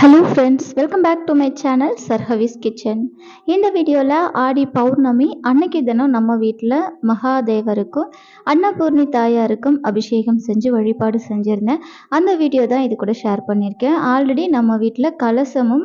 Hello friends welcome back to my channel சர்ஹவிஸ் kitchen இந்த வீடியோவில் ஆடி பௌர்ணமி அன்னைக்கு தினம் நம்ம வீட்டில் மகாதேவருக்கும் அன்னபூர்ணி தாயாருக்கும் அபிஷேகம் செஞ்சு வழிபாடு செஞ்சுருந்தேன். அந்த வீடியோ தான் இது கூட ஷேர் பண்ணியிருக்கேன் ஆல்ரெடி நம்ம வீட்டில் கலசமும்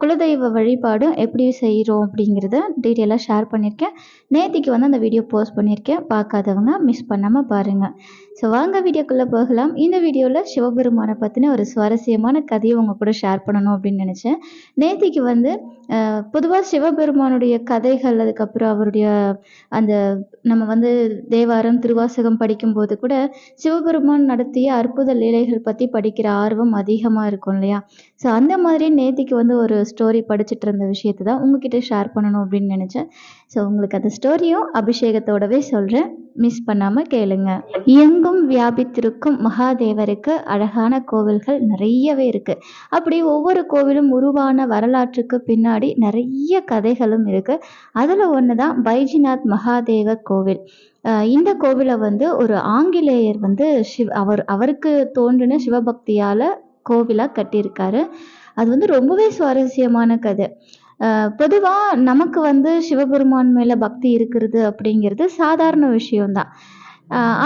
குலதெய்வ வழிபாடும் எப்படி செய்கிறோம் அப்படிங்கிறத டீட்டெயிலாக ஷேர் பண்ணியிருக்கேன் நேத்திக்கு வந்து அந்த வீடியோ போஸ்ட் பண்ணியிருக்கேன் பார்க்காதவங்க மிஸ் பண்ணாமல் பாருங்கள் ஸோ வாங்க வீடியோக்குள்ளே போகலாம். இந்த வீடியோவில் சிவபெருமானை பற்றின ஒரு சுவாரஸ்யமான கதையை உங்கள் கூட ஷேர் ஷேர் பண்ணணும் அப்படின்னு நினச்சேன். நேத்திக்கு வந்து பொதுவாக சிவபெருமானுடைய கதைகள் அதுக்கப்புறம் அவருடைய அந்த நம்ம வந்து தேவாரம் திருவாசகம் படிக்கும்போது கூட சிவபெருமான் நடத்திய அற்புத லீலைகள் பற்றி படிக்கிற ஆர்வம் அதிகமாக இருக்கும் இல்லையா? ஸோ அந்த மாதிரி நேத்திக்கு வந்து ஒரு ஸ்டோரி படிச்சுட்டு இருந்த விஷயத்தை தான் உங்ககிட்ட ஷேர் பண்ணணும் அப்படின்னு நினச்சேன். ஸோ உங்களுக்கு அந்த ஸ்டோரியும் அபிஷேகத்தோடவே சொல்கிறேன் மிஸ் பண்ணாமல் கேளுங்க. எங்கும் வியாபித்திருக்கும் மகாதேவருக்கு அழகான கோவில்கள் நிறையவே இருக்குது அப்படி ஒவ்வொரு கோவிலும் உருவான வரலாற்றுக்கு பின்னாடி நிறைய கதைகளும் இருக்குது அதில் ஒன்று தான் பைஜிநாத் மகாதேவ கோவில். இந்த கோவிலை வந்து ஒரு ஆங்கிலேயர் வந்து சிவ் அவர் அவருக்கு தோன்றின சிவபக்தியால் கோவிலாக கட்டியிருக்காரு. அது வந்து ரொம்பவே சுவாரஸ்யமான கதை. பொதுவாக நமக்கு வந்து சிவபெருமான் மேலே பக்தி இருக்கிறது அப்படிங்கிறது சாதாரண விஷயம்தான்.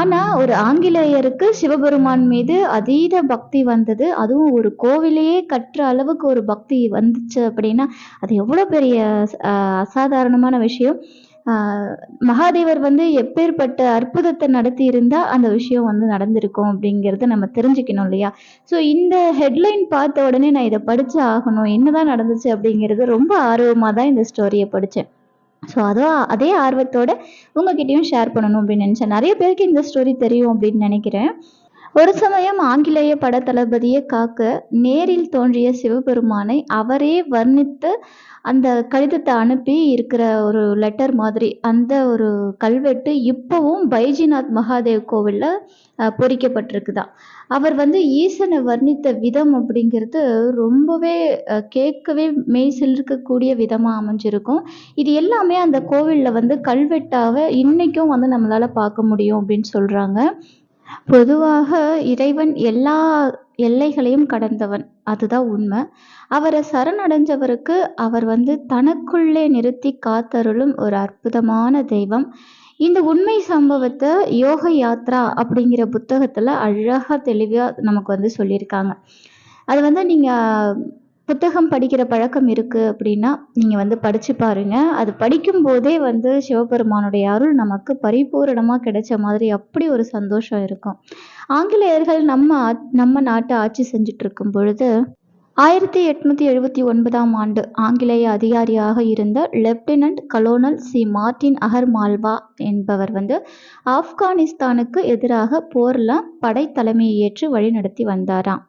ஆனால் ஒரு ஆங்கிலேயருக்கு சிவபெருமான் மீது அதீத பக்தி வந்தது. அதுவும் ஒரு கோவிலையே கட்டுற அளவுக்கு ஒரு பக்தி வந்துச்சு அப்படின்னா அது எவ்வளோ பெரிய அசாதாரணமான விஷயம். மகாதேவர் வந்து எப்பேற்பட்ட அற்புதத்தை நடத்தி இருந்தா அந்த விஷயம் வந்து நடந்திருக்கும் அப்படிங்கிறத நம்ம தெரிஞ்சுக்கணும் இல்லையா? ஸோ இந்த ஹெட்லைன் பார்த்த உடனே நான் இதை படிச்சு ஆகணும். என்னதான் நடந்துச்சு அப்படிங்கிறது ரொம்ப ஆர்வமாக தான் இந்த ஸ்டோரியை படித்தேன் ஸோ அதுவும் அதே ஆர்வத்தோட உங்ககிட்டயும் ஷேர் பண்ணணும் அப்படின்னு நினச்சேன். நிறைய பேருக்கு இந்த ஸ்டோரி தெரியும் அப்படின்னு நினைக்கிறேன். ஒரு சமயம் ஆங்கிலேய படத்தளபதியை காக்க நேரில் தோன்றிய சிவபெருமானை அவரே வர்ணித்து அந்த கடிதத்தை அனுப்பி இருக்கிற ஒரு லெட்டர் மாதிரி அந்த ஒரு கல்வெட்டு இப்போவும் பைஜிநாத் மகாதேவ் கோவிலில் பொறிக்கப்பட்டிருக்குதான் அவர் வந்து ஈசனை வர்ணித்த விதம் அப்படிங்கிறது ரொம்பவே கேட்கவே மெய் சிலிர்க்கக்கூடிய விதமாக அமைஞ்சிருக்கும். இது எல்லாமே அந்த கோவிலில் வந்து கல்வெட்டாக இன்றைக்கும் வந்து நம்மளால் பார்க்க முடியும் அப்படின்னு சொல்கிறாங்க பொதுவாக இறைவன் எல்லா எல்லைகளையும் கடந்தவன். அதுதான் உண்மை. அவரை சரணடைஞ்சவருக்கு அவர் வந்து தனக்குள்ளே நிறுத்தி காத்தருளும் ஒரு அற்புதமான தெய்வம். இந்த உண்மை சம்பவத்தை யோக யாத்ரா அப்படிங்கிற புத்தகத்துல அழகா தெளிவாக நமக்கு வந்து சொல்லியிருக்காங்க. அது வந்து நீங்க புத்தகம் படிக்கிற பழக்கம் இருக்குது அப்படின்னா நீங்கள் வந்து படித்து பாருங்கள் அது படிக்கும்போதே வந்து சிவபெருமானுடைய அருள் நமக்கு பரிபூரணமாக கிடைச்ச மாதிரி அப்படி ஒரு சந்தோஷம் இருக்கும். ஆங்கிலேயர்கள் நம்ம ஆ- நம்ம நாட்டை ஆட்சி செஞ்சிட்ருக்கும் பொழுது ஆயிரத்தி எட்நூத்தி எழுபத்தி ஒன்பதாம் ஆண்டு ஆங்கிலேய அதிகாரியாக இருந்த lieutenant colonel C Martin Agar Malwa என்பவர் வந்து ஆப்கானிஸ்தானுக்கு எதிராக போரில் படை தலைமையை ஏற்று வழிநடத்தி வந்தாராம்.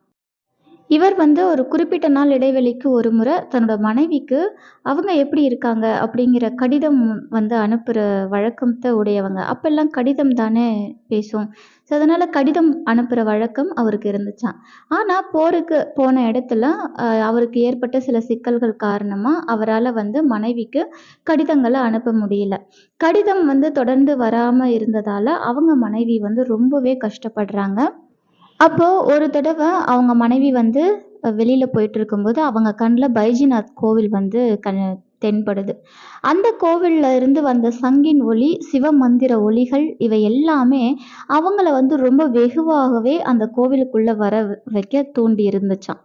இவர் வந்து ஒரு குறிப்பிட்ட நாள் இடைவெளிக்கு ஒரு முறை தன்னோட மனைவிக்கு அவங்க எப்படி இருக்காங்க? அப்படிங்கிற கடிதம் வந்து அனுப்புகிற வழக்கத்தை உடையவங்க. அப்பெல்லாம் கடிதம் தானே பேசும். ஸோ அதனால் கடிதம் அனுப்புகிற வழக்கம் அவருக்கு இருந்துச்சான் ஆனால் போருக்கு போன இடத்துல அவருக்கு ஏற்பட்ட சில சிக்கல்கள் காரணமாக அவரால் வந்து மனைவிக்கு கடிதங்களை அனுப்ப முடியல. கடிதம் வந்து தொடர்ந்து வராமல் இருந்ததால் அவங்க மனைவி வந்து ரொம்பவே கஷ்டப்படுறாங்க. அப்போது ஒரு தடவை அவங்க மனைவி வந்து வெளியில் போயிட்டு இருக்கும்போது அவங்க கண்ணில் பைஜிநாத் கோவில் வந்து கண் தென்படுது. அந்த கோவில்ல இருந்து வந்த சங்கின் ஒலி சிவமந்திர ஒளிகள் இவை எல்லாமே அவங்கள வந்து ரொம்ப வெகுவாகவே அந்த கோவிலுக்குள்ளே வர வைக்க தூண்டி இருந்துச்சாம்.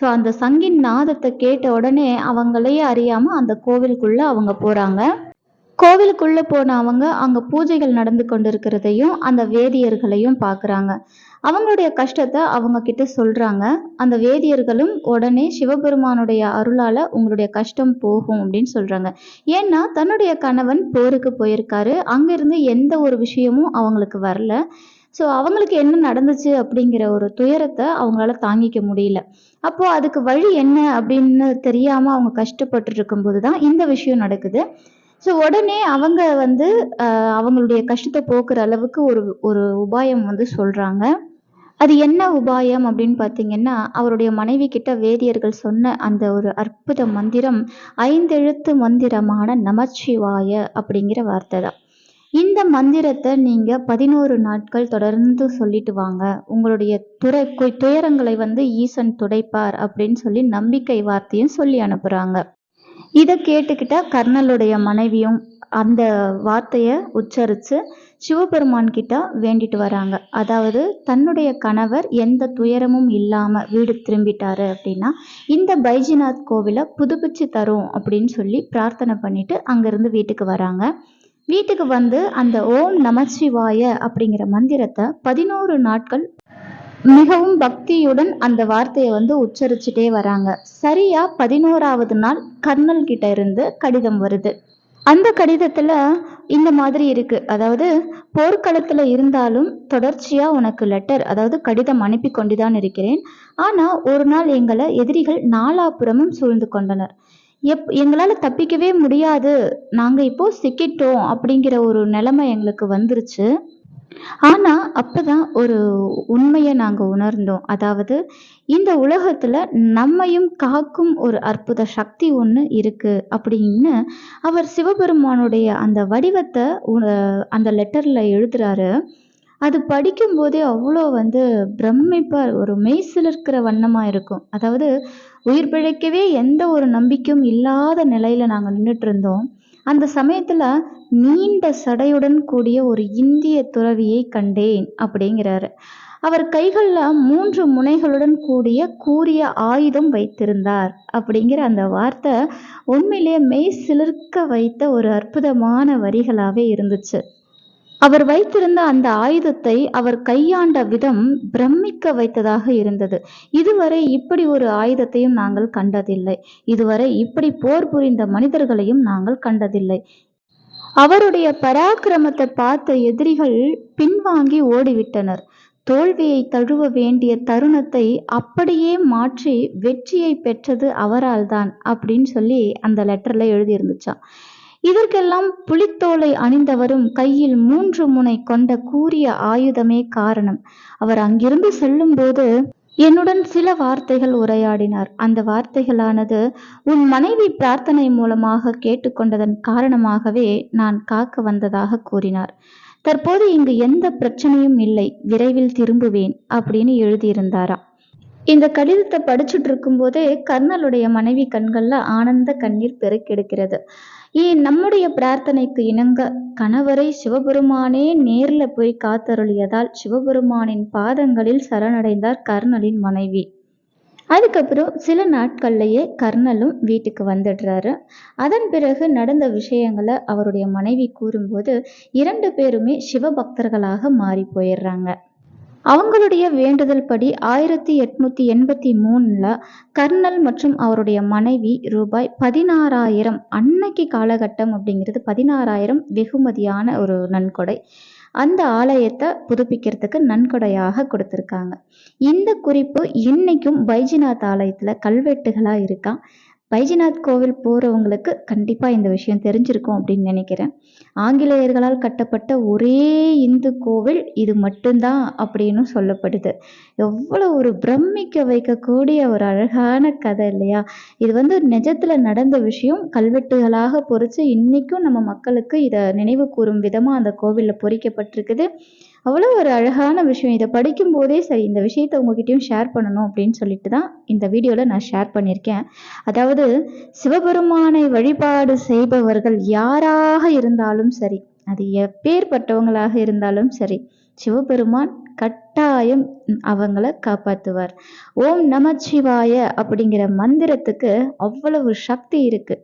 ஸோ அந்த சங்கின் நாதத்தை கேட்ட உடனே அவங்களையே அறியாமல் அந்த கோவிலுக்குள்ளே அவங்க போகிறாங்க கோவிலுக்குள்ளே போன அவங்க அங்கே பூஜைகள் நடந்து கொண்டிருக்கிறதையும் அந்த வேதியர்களையும் பார்க்குறாங்க அவங்களுடைய கஷ்டத்தை அவங்க கிட்ட சொல்கிறாங்க அந்த வேதியர்களும் உடனே சிவபெருமானுடைய அருளால் உங்களுடைய கஷ்டம் போகும் அப்படின்னு சொல்கிறாங்க ஏன்னா தன்னுடைய கணவன் போருக்கு போயிருக்காரு. அங்கேருந்து எந்த ஒரு விஷயமும் அவங்களுக்கு வரல. ஸோ அவங்களுக்கு என்ன நடந்துச்சு அப்படிங்கிற ஒரு துயரத்தை அவங்களால தாங்கிக்க முடியல. அப்போது அதுக்கு வழி என்ன அப்படின்னு தெரியாமல் அவங்க கஷ்டப்பட்டு இருக்கும்போது தான் இந்த விஷயம் நடக்குது. ஸோ உடனே அவங்க வந்து அவங்களுடைய கஷ்டத்தை போக்குற அளவுக்கு ஒரு ஒரு உபாயம் வந்து சொல்கிறாங்க அது என்ன உபாயம் அப்படின்னு பார்த்தீங்கன்னா அவருடைய மனைவி கிட்ட வேதியர்கள் சொன்ன அந்த ஒரு அற்புத மந்திரம் ஐந்தெழுத்து மந்திரமான நமச்சிவாய அப்படிங்கிற வார்த்தை தான். இந்த மந்திரத்தை நீங்கள் பதினோரு நாட்கள் தொடர்ந்து சொல்லிட்டு வாங்க. உங்களுடைய துறை துயரங்களை வந்து ஈசன் துடைப்பார் அப்படின்னு சொல்லி நம்பிக்கை வார்த்தையும் சொல்லி அனுப்புகிறாங்க இதை கேட்டுக்கிட்ட கர்ணலுடைய மனைவியும் அந்த வார்த்தையை உச்சரித்து சிவபெருமான் கிட்ட வேண்டிட்டு வராங்க. அதாவது தன்னுடைய கணவர் எந்த துயரமும் இல்லாமல் வீடு திரும்பிட்டாரு அப்படின்னா இந்த பைஜிநாத் கோவிலை புதுப்பிச்சு தரும் அப்படின்னு சொல்லி பிரார்த்தனை பண்ணிட்டு அங்கேருந்து வீட்டுக்கு வராங்க. வீட்டுக்கு வந்து அந்த ஓம் நமசிவாய அப்படிங்கிற மந்திரத்தை பதினோரு நாட்கள் மிகவும் பக்தியுடன் அந்த வார்த்தையை வந்து உச்சரிச்சுட்டே வராங்க. சரியா பதினோராவது நாள் கர்னல் கிட்ட இருந்து கடிதம் வருது. அந்த கடிதத்துல இந்த மாதிரி இருக்கு. அதாவது போர்க்களத்துல இருந்தாலும் தொடர்ச்சியா உனக்கு லெட்டர் அதாவது கடிதம் அனுப்பி கொண்டுதான் இருக்கிறேன். ஆனா ஒரு நாள் எங்களை எதிரிகள் நாலாபுறமும் சூழ்ந்து கொண்டனர். எப் எங்களால தப்பிக்கவே முடியாது. நாங்க இப்போ சிக்கிட்டோம் அப்படிங்கிற ஒரு நிலைமை எங்களுக்கு வந்துருச்சு. ஆனால் அப்போ தான் ஒரு உண்மையை நாங்கள் உணர்ந்தோம். அதாவது இந்த உலகத்தில் நம்மையும் காக்கும் ஒரு அற்புத சக்தி ஒன்று இருக்குது அப்படின்னு அவர் சிவபெருமானுடைய அந்த வடிவத்தை அந்த லெட்டரில் எழுதுறாரு. அது படிக்கும்போதே அவ்வளோ வந்து பிரமிப்பாக ஒரு மெய்சிலிர்க்கிற வண்ணமாக இருக்கும். அதாவது உயிர் பிழைக்கவே எந்த ஒரு நம்பிக்கையும் இல்லாத நிலையில் நாங்கள் நின்றுட்டு இருந்தோம். அந்த சமயத்துல நீண்ட சடையுடன் கூடிய ஒரு இந்திய துறவியை கண்டேன் அப்படிங்கிறாரு. அவர் கைகளில் மூன்று முனைகளுடன் கூடிய கூரிய ஆயுதம் வைத்திருந்தார் அப்படிங்கிற அந்த வார்த்தை உண்மையிலேயே மெய் சிலிர்க்க வைத்த ஒரு அற்புதமான வரிகளாகவே இருந்துச்சு. அவர் வைத்திருந்த அந்த ஆயுதத்தை அவர் கையாண்ட விதம் பிரமிக்க வைத்ததாக இருந்தது. இதுவரை இப்படி ஒரு ஆயுதத்தையும் நாங்கள் கண்டதில்லை. இதுவரை இப்படி போர் புரிந்த மனிதர்களையும் நாங்கள் கண்டதில்லை. அவருடைய பராக்கிரமத்தை பார்த்த எதிரிகள் பின்வாங்கி ஓடிவிட்டனர். தோல்வியை தழுவ வேண்டிய தருணத்தை அப்படியே மாற்றி வெற்றியை பெற்றது அவரால்தான் அப்படின்னு சொல்லி அந்த லெட்டர்ல எழுதியிருந்துச்சான் இதற்கெல்லாம் புலித்தோலை அணிந்தவரும் கையில் மூன்று முனை கொண்ட கூரிய ஆயுதமே காரணம். அவர் அங்கிருந்து செல்லும்போது என்னுடன் சில வார்த்தைகள் உரையாடினார். அந்த வார்த்தைகளானது உன் மனைவி பிரார்த்தனை மூலமாக கேட்டுக்கொண்டதன் காரணமாகவே நான் காக்க வந்ததாக கூறினார். தற்போது இங்கு எந்த பிரச்சனையும் இல்லை விரைவில் திரும்புவேன் அப்படின்னு எழுதியிருந்தாரா. இந்த கடிதத்தை படிச்சுட்டு இருக்கும்போதே கர்னலுடைய மனைவி கண்கள்ல ஆனந்த கண்ணீர் பெருக்கெடுக்கிறது. ஏன் நம்முடைய பிரார்த்தனைக்கு இணங்க கணவரை சிவபெருமானே நேர்ல போய் காத்தருளியதால் சிவபெருமானின் பாதங்களில் சரணடைந்தார் கர்ணலின் மனைவி. அதுக்கப்புறம் சில நாட்கள்லையே கர்ணலும் வீட்டுக்கு வந்துடுறாரு. அதன் பிறகு நடந்த விஷயங்களை அவருடைய மனைவி கூறும்போது இரண்டு பேருமே சிவபக்தர்களாக மாறி போயிடுறாங்க. அவங்களுடைய வேண்டுதல் படி ஆயிரத்தி எட்நூத்தி எண்பத்தி மூணுல கர்னல் மற்றும் அவருடைய மனைவி ரூபாய் பதினாறாயிரம் அன்னைக்கு காலகட்டம் அப்படிங்கிறது பதினாறாயிரம் வெகுமதியான ஒரு நன்கொடை. அந்த ஆலயத்தை புதுப்பிக்கிறதுக்கு நன்கொடையாக கொடுத்துருக்காங்க. இந்த குறிப்பு இன்னைக்கும் பைஜிநாத் ஆலயத்துல கல்வெட்டுகளா இருக்கான் பைஜிநாத் கோவில் போகிறவங்களுக்கு கண்டிப்பாக இந்த விஷயம் தெரிஞ்சிருக்கும் அப்படின்னு நினைக்கிறேன். ஆங்கிலேயர்களால் கட்டப்பட்ட ஒரே இந்து கோவில் இது மட்டும்தான் அப்படின்னு சொல்லப்படுது. எவ்வளோ ஒரு பிரமிக்க வைக்கக்கூடிய ஒரு அழகான கதை இல்லையா? இது வந்து நிஜத்தில் நடந்த விஷயம். கல்வெட்டுகளாக பொறிச்சு இன்றைக்கும் நம்ம மக்களுக்கு இதை நினைவு கூறும் விதமாக அந்த கோவிலில் பொறிக்கப்பட்டிருக்குது. அவ்வளோ ஒரு அழகான விஷயம். இதை படிக்கும் போதே சரி இந்த விஷயத்த உங்ககிட்டயும் ஷேர் பண்ணணும் அப்படின்னு சொல்லிட்டு தான் இந்த வீடியோவில் நான் ஷேர் பண்ணியிருக்கேன். அதாவது சிவபெருமானை வழிபாடு செய்பவர்கள் யாராக இருந்தாலும் சரி அது எப்பேற்பட்டவங்களாக இருந்தாலும் சரி சிவபெருமான் கட்டாயம் அவங்கள காப்பாற்றுவார். ஓம் நமச்சிவாய அப்படிங்கிற மந்திரத்துக்கு அவ்வளவு சக்தி இருக்குது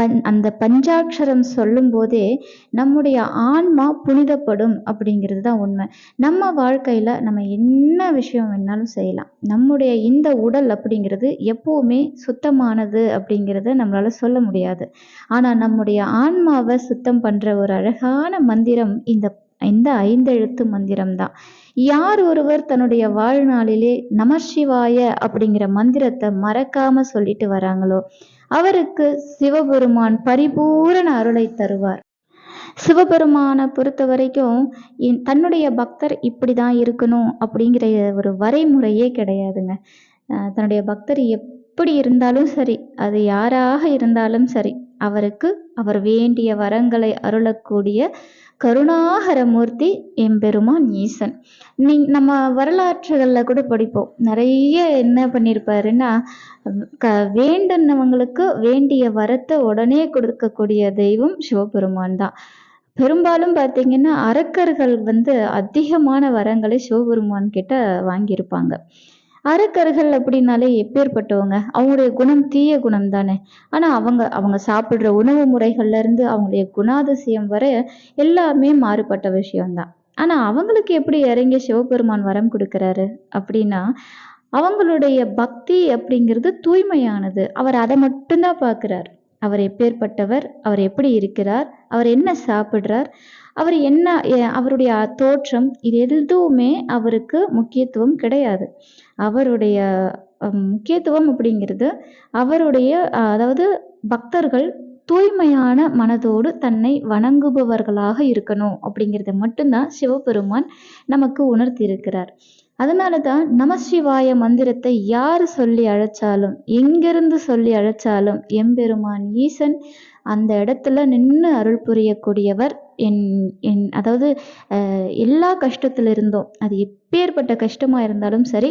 பஞ் அந்த பஞ்சாட்சரம் சொல்லும் போதே நம்முடைய ஆன்மா புனிதப்படும் அப்படிங்கிறது தான் உண்மை. நம்ம வாழ்க்கையில் நம்ம என்ன விஷயம் வேணாலும் செய்யலாம். நம்முடைய இந்த உடல் அப்படிங்கிறது எப்போவுமே சுத்தமானது அப்படிங்கிறத நம்மளால சொல்ல முடியாது. ஆனால் நம்முடைய ஆன்மாவை சுத்தம் பண்ணுற ஒரு அழகான மந்திரம் இந்த இந்த ஐந்தெழுத்து மந்திரம் தான் யார் ஒருவர் தன்னுடைய வாழ்நாளிலே நமசிவாய அப்படிங்கிற மந்திரத்தை மறக்காம சொல்லிட்டு வராங்களோ அவருக்கு சிவபெருமான் பரிபூரண அருளை தருவார். சிவபெருமானை பொறுத்த வரைக்கும் இன்- தன்னுடைய பக்தர் இப்படி தான் இருக்கணும் அப்படிங்கிற ஒரு வரைமுறையே கிடையாதுங்க. தன்னுடைய பக்தர் எப்படி இருந்தாலும் சரி அது யாராக இருந்தாலும் சரி அவருக்கு அவர் வேண்டிய வரங்களை அருளக்கூடிய கருணாகரமூர்த்தி எம்பெருமான் ஈசன். நீ நம்ம வரலாற்றுகளில் கூட படிப்போம். நிறைய என்ன பண்ணியிருப்பாருன்னா க வேண்டுனவங்களுக்கு வேண்டிய வரத்தை உடனே கொடுக்கக்கூடிய தெய்வம் சிவபெருமான் தான். பெரும்பாலும் பார்த்தீங்கன்னா அரக்கர்கள் வந்து அதிகமான வரங்களை சிவபெருமான் கிட்ட வாங்கியிருப்பாங்க. அரக்கர்கள் அப்படின்னாலே எப்பேற்பட்டவங்க? அவங்களுடைய குணம் தீய குணம் தானே ஆனால் அவங்க அவங்க சாப்பிட்ற உணவு முறைகள்ல இருந்து அவங்களுடைய குணாதிசயம் வர எல்லாமே மாறுபட்ட விஷயம்தான். ஆனால் அவங்களுக்கு எப்படி இறங்கி சிவபெருமான் வரம் கொடுக்குறாரு அப்படின்னா அவங்களுடைய பக்தி அப்படிங்கிறது தூய்மையானது. அவர் அதை மட்டும்தான் பார்க்குறாரு. அவர் எப்பேற்பட்டவர் அவர் எப்படி இருக்கிறார் அவர் என்ன சாப்பிட்றார் அவர் என்ன அவருடைய தோற்றம் இது எதுவுமே அவருக்கு முக்கியத்துவம் கிடையாது. அவருடைய முக்கியத்துவம் அப்படிங்கிறது அவருடைய அதாவது பக்தர்கள் தூய்மையான மனதோடு தன்னை வணங்குபவர்களாக இருக்கணும் அப்படிங்கிறத மட்டும்தான் சிவபெருமான் நமக்கு உணர்த்தி இருக்கிறார் அதனால தான் நமசிவாய மந்திரத்தை யார் சொல்லி அழைச்சாலும் எங்கிருந்து சொல்லி அழைச்சாலும் எம்பெருமான் ஈசன் அந்த இடத்துல நின்று அருள் புரியக்கூடியவர் என் என் அதாவது எல்லா கஷ்டத்தில் இருந்தோம் அது எப்பேற்பட்ட கஷ்டமாக இருந்தாலும் சரி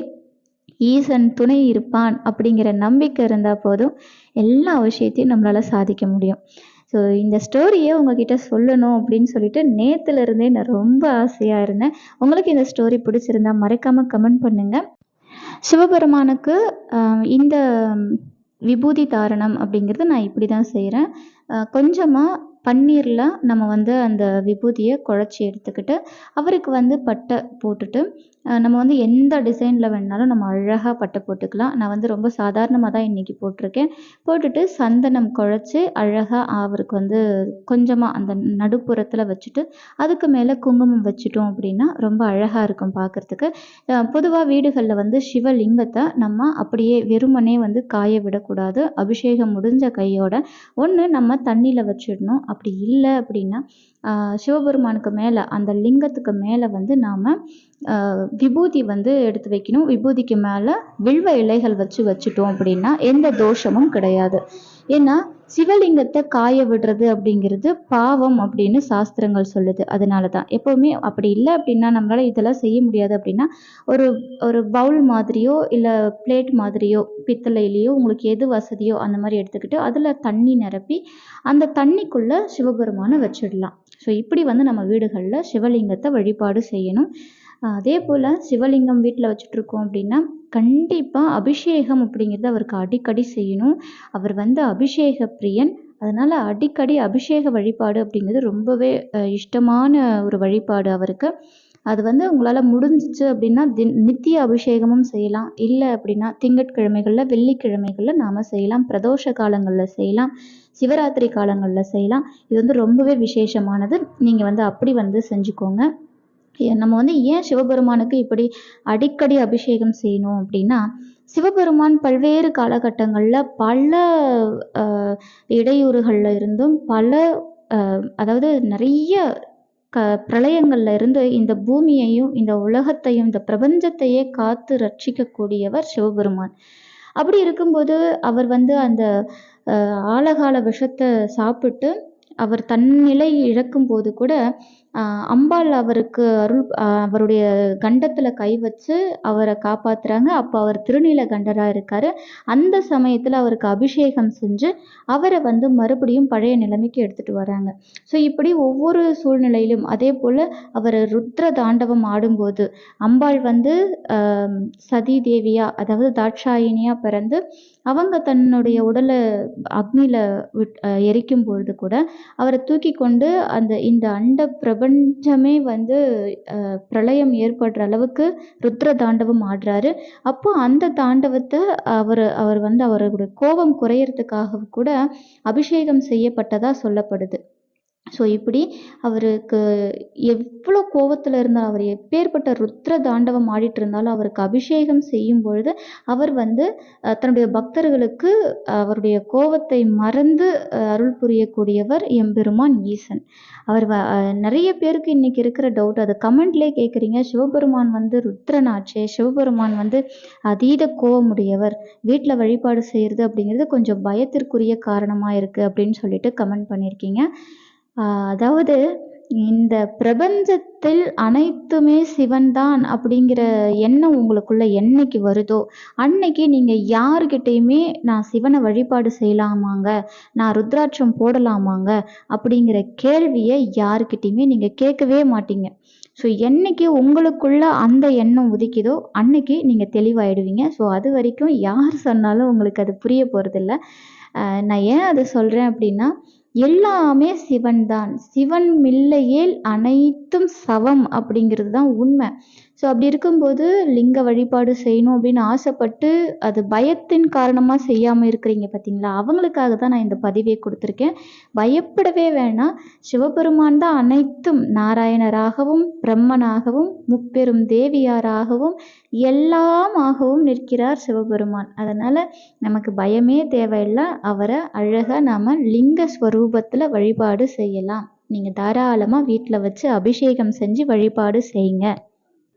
ஈசன் துணை இருப்பான் அப்படிங்கிற நம்பிக்கை இருந்தால் போதும் எல்லா விஷயத்தையும் நம்மளால் சாதிக்க முடியும். ஸோ இந்த ஸ்டோரியை உங்ககிட்ட சொல்லணும் அப்படின்னு சொல்லிட்டு நேற்றுலேருந்தே நான் ரொம்ப ஆசையாக இருந்தேன். உங்களுக்கு இந்த ஸ்டோரி பிடிச்சிருந்தா மறக்காமல் கமெண்ட் பண்ணுங்கள் சிவபெருமானுக்கு இந்த விபூதி தாரணம் அப்படிங்கிறது நான் இப்படி தான் செய்கிறேன் கொஞ்சமாக பன்னீரில் நம்ம வந்து அந்த விபூதியை குழச்சி எடுத்துக்கிட்டு அவருக்கு வந்து பட்டை போட்டுட்டு நம்ம வந்து எந்த டிசைனில் வேணாலும் நம்ம அழகாக பட்டை போட்டுக்கலாம். நான் வந்து ரொம்ப சாதாரணமாக தான் இன்றைக்கி போட்டிருக்கேன். போட்டுட்டு சந்தனம் குழச்சி அழகாக அவருக்கு வந்து கொஞ்சமாக அந்த நடுப்புறத்தில் வச்சுட்டு அதுக்கு மேலே குங்குமம் வச்சுட்டோம் அப்படின்னா ரொம்ப அழகாக இருக்கும் பார்க்குறதுக்கு பொதுவாக வீடுகளில் வந்து சிவலிங்கத்தை நம்ம அப்படியே வெறுமனே வந்து காய விடக்கூடாது. அபிஷேகம் முடிஞ்ச கையோட ஒன்று நம்ம தண்ணியில் வச்சிடணும். அப்படி இல்லை அப்படின்னா சிவபெருமானுக்கு மேலே அந்த லிங்கத்துக்கு மேலே வந்து நாம் விபூதி வந்து எடுத்து வைக்கணும். விபூதிக்கு மேலே வில்வ இலைகள் வச்சு வச்சுட்டோம் அப்படின்னா எந்த தோஷமும் கிடையாது. ஏன்னா சிவலிங்கத்தை காய விடுறது அப்படிங்கிறது பாவம் அப்படின்னு சாஸ்திரங்கள் சொல்லுது. அதனால தான் எப்போவுமே அப்படி இல்லை அப்படின்னா நம்மளால இதெல்லாம் செய்ய முடியாது அப்படின்னா ஒரு ஒரு பவுல் மாதிரியோ இல்லை பிளேட் மாதிரியோ பித்தளையிலையோ உங்களுக்கு எது வசதியோ அந்த மாதிரி எடுத்துக்கிட்டு அதில் தண்ணி நிரப்பி அந்த தண்ணிக்குள்ளே சிவபெருமானை வச்சிடலாம். ஸோ இப்படி வந்து நம்ம வீடுகளில் சிவலிங்கத்தை வழிபாடு செய்யணும். அதே போல் சிவலிங்கம் வீட்டில் வச்சுட்ருக்கோம் அப்படின்னா கண்டிப்பாக அபிஷேகம் அப்படிங்கிறது அவருக்கு அடிக்கடி செய்யணும். அவர் வந்து அபிஷேக பிரியன். அதனால் அடிக்கடி அபிஷேக வழிபாடு அப்படிங்கிறது ரொம்பவே இஷ்டமான ஒரு வழிபாடு அவருக்கு. அது வந்து உங்களால் முடிஞ்சிச்சு அப்படின்னா தின் நித்திய அபிஷேகமும் செய்யலாம். இல்லை அப்படின்னா திங்கட்கிழமைகளில் வெள்ளிக்கிழமைகளில் நாம் செய்யலாம். பிரதோஷ காலங்களில் செய்யலாம். சிவராத்திரி காலங்களில் செய்யலாம். இது வந்து ரொம்பவே விசேஷமானது. நீங்கள் வந்து அப்படி வந்து செஞ்சுக்கோங்க. நம்ம வந்து ஏன் சிவபெருமானுக்கு இப்படி அடிக்கடி அபிஷேகம் செய்யணும் அப்படின்னா சிவபெருமான் பல்வேறு காலகட்டங்களில் பல இடையூறுகளில் இருந்தும் பல அதாவது நிறைய க பிரளயங்கள்ல இருந்து இந்த பூமியையும் இந்த உலகத்தையும் இந்த பிரபஞ்சத்தையே காத்து ரட்சிக்கக்கூடியவர் சிவபெருமான். அப்படி இருக்கும்போது அவர் வந்து அந்த ஆழகால விஷத்தை சாப்பிட்டு அவர் தன்னிலை இழக்கும் போது கூட அம்பாள் அவருக்கு அருள் அவருடைய கண்டத்தில் கை வச்சு அவரை காப்பாற்றுறாங்க அப்போ அவர் திருநீலகண்டராக இருக்கார். அந்த சமயத்தில் அவருக்கு அபிஷேகம் செஞ்சு அவரை வந்து மறுபடியும் பழைய நிலைமைக்கு எடுத்துகிட்டு வராங்க. ஸோ இப்படி ஒவ்வொரு சூழ்நிலையிலும் அதே போல் அவர் ருத்ர தாண்டவம் ஆடும்போது அம்பாள் வந்து சதி தேவியாக அதாவது தாட்சாயினியாக பிறந்து அவங்க தன்னுடைய உடலை அக்னியில் விட் எரிக்கும் பொழுது கூட அவரை தூக்கி கொண்டு அந்த இந்த அண்ட பிரபஞ்சமே வந்து பிரளயம் ஏற்படுற அளவுக்கு ருத்ர தாண்டவம் ஆடுறாரு. அப்போ அந்த தாண்டவத்தை அவர் அவர் வந்து அவருடைய கோபம் குறையறதுக்காக கூட அபிஷேகம் செய்யப்பட்டதாக சொல்லப்படுது. ஸோ இப்படி அவருக்கு எவ்வளோ கோவத்தில் இருந்தாலும் அவர் எப்பேற்பட்ட ருத்ர தாண்டவம் ஆடிட்டு இருந்தாலும் அவருக்கு அபிஷேகம் செய்யும் பொழுது அவர் வந்து தன்னுடைய பக்தர்களுக்கு அவருடைய கோவத்தை மறந்து அருள் புரியக்கூடியவர் எம்பெருமான் ஈசன். அவர் நிறைய பேருக்கு இன்னைக்கு இருக்கிற டவுட் அது கமெண்ட்லேயே கேட்குறீங்க சிவபெருமான் வந்து ருத்ரனாச்சே சிவபெருமான் வந்து அதீத கோவமுடையவர். வீட்டில் வழிபாடு செய்கிறது அப்படிங்கிறது கொஞ்சம் பயத்திற்குரிய காரணமாக இருக்குது அப்படின்னு சொல்லிட்டு கமெண்ட் பண்ணியிருக்கீங்க அதாவது இந்த பிரபஞ்சத்தில் அனைத்துமே சிவன்தான் அப்படிங்கிற எண்ணம் உங்களுக்குள்ள என்னைக்கு வருதோ அன்னைக்கு நீங்கள் யாருக்கிட்டேயுமே நான் சிவனை வழிபாடு செய்யலாமாங்க நான் ருத்ராட்சம் போடலாமாங்க அப்படிங்கிற கேள்வியை யாருக்கிட்டேயுமே நீங்கள் கேட்கவே மாட்டீங்க. ஸோ என்னைக்கு உங்களுக்குள்ள அந்த எண்ணம் உதிக்குதோ அன்னைக்கு நீங்கள் தெளிவாயிடுவீங்க. ஸோ அது வரைக்கும் யார் சொன்னாலும் உங்களுக்கு அது புரிய போகிறதில்ல நான் ஏன் அதை சொல்கிறேன் அப்படின்னா எல்லாமே சிவன் தான் சிவன் மில்லையேல் அனைத்தும் சவம் அப்படிங்கிறது தான் உண்மை. ஸோ அப்படி இருக்கும்போது லிங்க வழிபாடு செய்யணும் அப்படின்னு ஆசைப்பட்டு அது பயத்தின் காரணமாக செய்யாமல் இருக்கிறீங்க பார்த்தீங்களா அவங்களுக்காக தான் நான் இந்த பதிவே கொடுத்துருக்கேன். பயப்படவே வேணாம். சிவபெருமான் தான் அனைத்தும் நாராயணராகவும் பிரம்மனாகவும் முப்பெரும் தேவியாராகவும் எல்லாமாகவும் நிற்கிறார் சிவபெருமான். அதனால் நமக்கு பயமே தேவையில்லை. அவரை அழகாக நாம் லிங்க ஸ்வரூபத்தில் வழிபாடு செய்யலாம். நீங்கள் தாராளமாக வீட்டில் வச்சு அபிஷேகம் செஞ்சு வழிபாடு செய்யுங்க.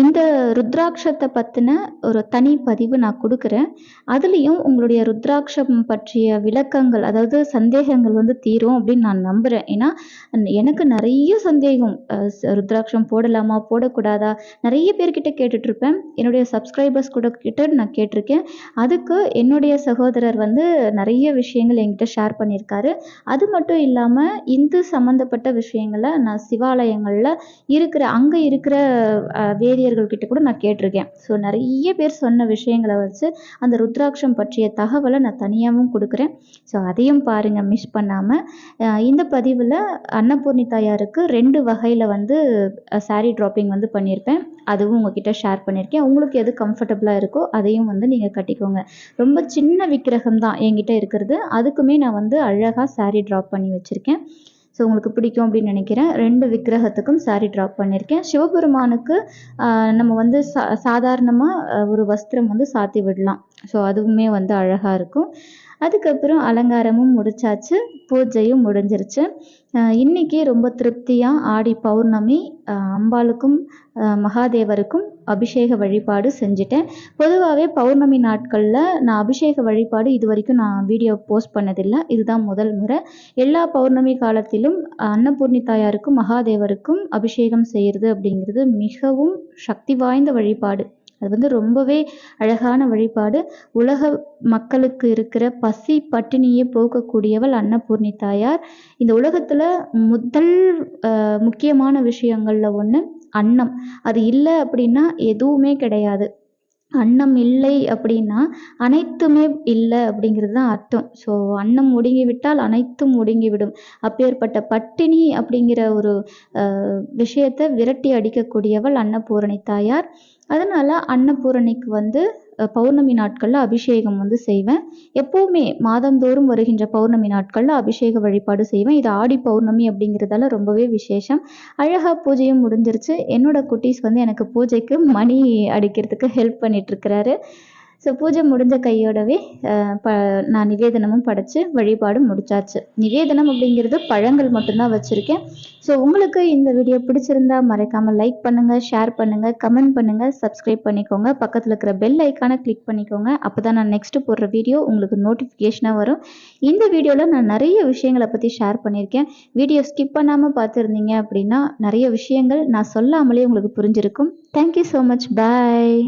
இந்த ருத்ராட்சத்தை பற்றின ஒரு தனி பதிவு நான் கொடுக்குறேன். அதுலேயும் உங்களுடைய ருத்ராட்சம் பற்றிய விளக்கங்கள் அதாவது சந்தேகங்கள் வந்து தீரும் அப்படின்னு நான் நம்புகிறேன் ஏன்னா எனக்கு நிறைய சந்தேகம் ருத்ராட்சம் போடலாமா போடக்கூடாதா நிறைய பேர்கிட்ட கேட்டுட்ருப்பேன். என்னுடைய சப்ஸ்கிரைபர்ஸ் கூட கிட்ட நான் கேட்டிருக்கேன். அதுக்கு என்னுடைய சகோதரர் வந்து நிறைய விஷயங்கள் என்கிட்ட ஷேர் பண்ணியிருக்காரு. அது மட்டும் இல்லாமல் இந்து சம்மந்தப்பட்ட விஷயங்களை நான் சிவாலயங்களில் இருக்கிற அங்கே இருக்கிற வேதியர்கள் கிட்ட கூட நான் கேட்டிருக்கேன். ஸோ நிறைய பேர் சொன்ன விஷயங்களை வச்சு அந்த ருத்ராட்சம் பற்றிய தகவலை நான் தனியாகவும் கொடுக்குறேன். ஸோ அதையும் பாருங்கள் மிஸ் பண்ணாமல் இந்த பதிவில் அன்னபூர்ணி தாயாருக்கு ரெண்டு வகையில் வந்து சாரீ ட்ராப்பிங் வந்து பண்ணியிருப்பேன். அதுவும் உங்ககிட்ட ஷேர் பண்ணியிருக்கேன். உங்களுக்கு எது கம்ஃபர்டபுளாக இருக்கோ அதையும் வந்து நீங்கள் கட்டிக்கோங்க. ரொம்ப சின்ன விக்கிரகம் தான் என்கிட்ட இருக்கிறது. அதுக்குமே நான் வந்து அழகாக சாரீ ட்ராப் பண்ணி வச்சுருக்கேன். ஸோ உங்களுக்கு பிடிக்கும் அப்படின்னு நினைக்கிறேன். ரெண்டு விக்கிரகத்துக்கும் சாரீ ட்ராப் பண்ணியிருக்கேன் சிவபெருமானுக்கு நம்ம வந்து சா சாதாரணமாக ஒரு வஸ்திரம் வந்து சாத்தி விடலாம். ஸோ அதுவுமே வந்து அழகாக இருக்கும். அதுக்கப்புறம் அலங்காரமும் முடிச்சாச்சு பூஜையும் முடிஞ்சிருச்சு. இன்றைக்கி ரொம்ப திருப்தியாக ஆடி பௌர்ணமி அம்பாளுக்கும் மகாதேவருக்கும் அபிஷேக வழிபாடு செஞ்சுட்டேன். பொதுவாகவே பௌர்ணமி நாட்களில் நான் அபிஷேக வழிபாடு இது வரைக்கும் நான் வீடியோ போஸ்ட் பண்ணதில்லை. இதுதான் முதல் முறை. எல்லா பௌர்ணமி காலத்திலும் அன்னபூர்ணி தாயாருக்கும் மகாதேவருக்கும் அபிஷேகம் செய்கிறது அப்படிங்கிறது மிகவும் சக்தி வாய்ந்த வழிபாடு. அது வந்து ரொம்பவே அழகான வழிபாடு. உலக மக்களுக்கு இருக்கிற பசி பட்டினியை போக்கக்கூடியவள் அன்னபூர்ணி தாயார். இந்த உலகத்தில் முதல் முக்கியமான விஷயங்களில் ஒன்று அன்னம். அது இல்லை அப்படின்னா எதுவுமே கிடையாது. அன்னம் இல்லை அப்படின்னா அனைத்துமே இல்லை அப்படிங்கிறது தான் அர்த்தம். ஸோ அன்னம் ஒடுங்கிவிட்டால் அனைத்தும் ஒடுங்கிவிடும் அப்பேற்பட்ட பட்டினி அப்படிங்கிற ஒரு விஷயத்தை விரட்டி அடிக்கக்கூடியவள் அன்னபூரணி தாயார். அதனால் அன்னபூரணிக்கு வந்து பௌர்ணமி நாட்களில் அபிஷேகம் வந்து செய்வேன். எப்போவுமே மாதந்தோறும் வருகின்ற பௌர்ணமி நாட்களில் அபிஷேக வழிபாடு செய்வேன். இது ஆடி பௌர்ணமி அப்படிங்கிறதால ரொம்பவே விசேஷம். அழகாக பூஜையும் முடிஞ்சிருச்சு. என்னோட குட்டீஸ் வந்து எனக்கு பூஜைக்கு மணி அடிக்கிறதுக்கு ஹெல்ப் பண்ணிகிட்ருக்கிறாரு ஸோ பூஜை முடிஞ்ச கையோடவே ப நான் நிவேதனமும் படைச்சு வழிபாடும் முடிச்சாச்சு. நிவேதனம் அப்படிங்கிறது பழங்கள் மட்டும்தான் வச்சுருக்கேன். ஸோ உங்களுக்கு இந்த வீடியோ பிடிச்சிருந்தா மறக்காமல் லைக் பண்ணுங்கள் ஷேர் பண்ணுங்கள் கமெண்ட் பண்ணுங்கள் சப்ஸ்கிரைப் பண்ணிக்கோங்க. பக்கத்தில் இருக்கிற பெல் ஐக்கானை கிளிக் பண்ணிக்கோங்க. அப்போ தான் நான் நெக்ஸ்ட்டு போடுற வீடியோ உங்களுக்கு நோட்டிஃபிகேஷனாக வரும். இந்த வீடியோவில் நான் நிறைய விஷயங்களை பற்றி ஷேர் பண்ணியிருக்கேன். வீடியோ ஸ்கிப் பண்ணாமல் பார்த்துருந்தீங்க அப்படின்னா நிறைய விஷயங்கள் நான் சொல்லாமலே உங்களுக்கு புரிஞ்சிருக்கும். Thank you so much bye